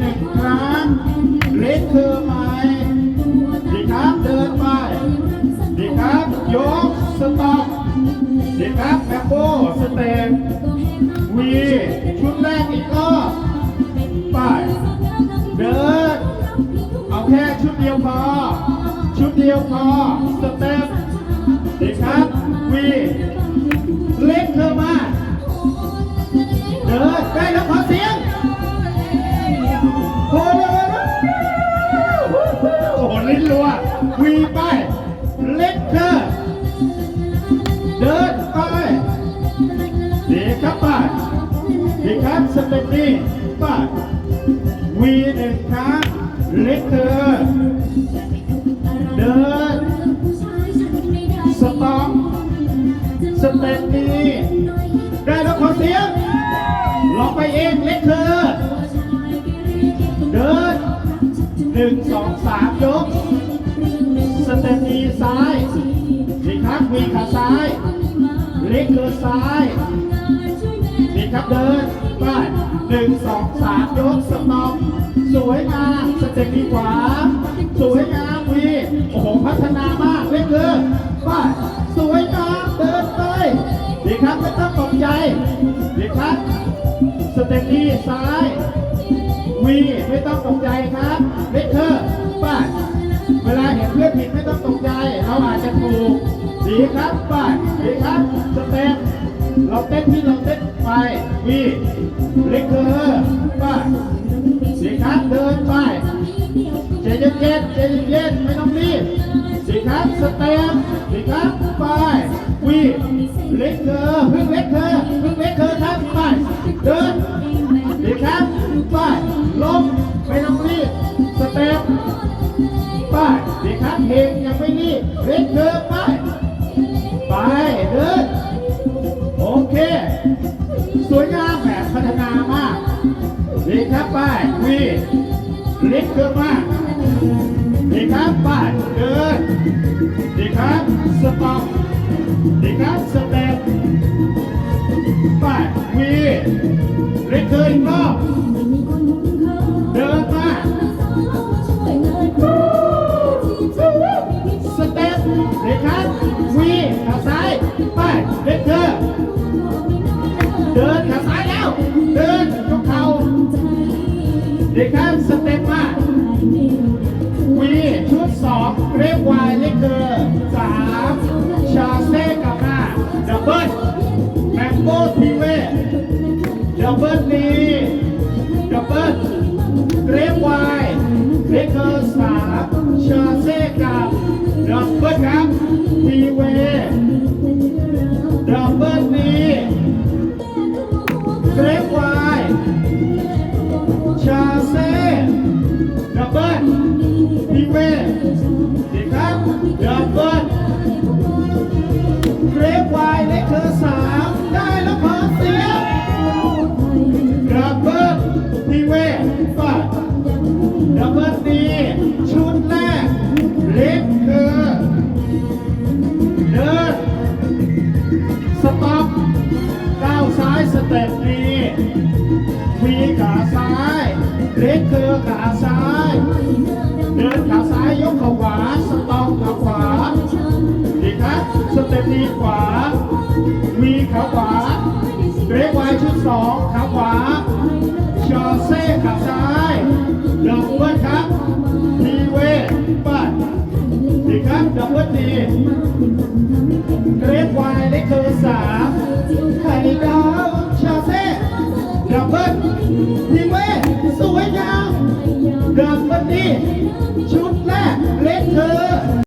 หนึ่งครั้งเล็กเธอไหมดีครับเดินไปดีครับยกสต็อกดีครับแมปโบสเต็ปวีชุดแรกอีกรอบไปเดินเอาแค่ชุดเดียวพอชุดเดียวพอสเต็ปดีครับวี ลิ้นรัววีไปเล็กเธอเดินไปดีครับไปดีครับสเต็ปนี้ไปวีหนึ่งครั้งเล็กเธอเดินสต็อปสเต็ปนี้ได้แล้วขอเสียงลองไปเองเล็กเธอเดินหนึ่งสองสามยก วีซ้ายดีครับวีขาซ้ายเล็กเธอซ้ายดีครับเดินไปหนึ่งสองสามยกสต็อปสวยงามสเต็ปนี้ขวา สวยงามวีโอ้โหพัฒนามากเล็กเธอไปสวยงามเดินไปดีครับไม่ต้องตกใจดีครับสเต็ปนี้ซ้ายวีไม่ต้องตกใจครับเลค ดีครับป้าดีครับสเต็ปเราเต้นที่เราเต้นไปวีเลคเทอร์ป้าดีครับเดินไปใจเย็นๆใจเย็นๆไม่ต้องรีบดีครับสเต็ปดีครับไปวีเลคเทอร์พิ่งเลคเทอร์พิ่งเลคเทอร์ครับไปเดินดีครับไปลงไม่ต้องรีบสเต็ปไปดีครับเพลงยังไม่รีบเร่งเธอไป ไปเดินโอเค สวยงามแบบพัฒนามากดีครับไปวีเล็กเกินมากดีครับไปเดินดีครับสต็อปดีครับสเต็ปไปวีเล็กเกินอีกรอบ เดินขาซ้ายแล้ว เดินยกเข่าเด็กครับสเต็ปมาวีชุดสองเรียกวายเลกเกอสามชาเซ่กับมาดับเบิ้ลแมงโก้ทีเวดับเบิ้ลนี ดับเบิลดีชุดแรกเล็กคือเดินสต็อปก้าวซ้ายสเต็ปดีมีขาซ้ายเล็กคือขาซ้าย เดินขาซ้ายยกขาขวาสต็อปขาขวาดีครับสเต็ปดีขวา มีขาขวาเล็กไว้ชุดสองขาขวาชอเซ่ขาซ้าย บ้านครับทีเวปัดดีครับดับเบิลดีเกรดวายเล็กเธอสามไข่ดาวชาเซ่ดับเบิลทีเวสวยงามดับเบิลดีชุดแรกเล็กเธอ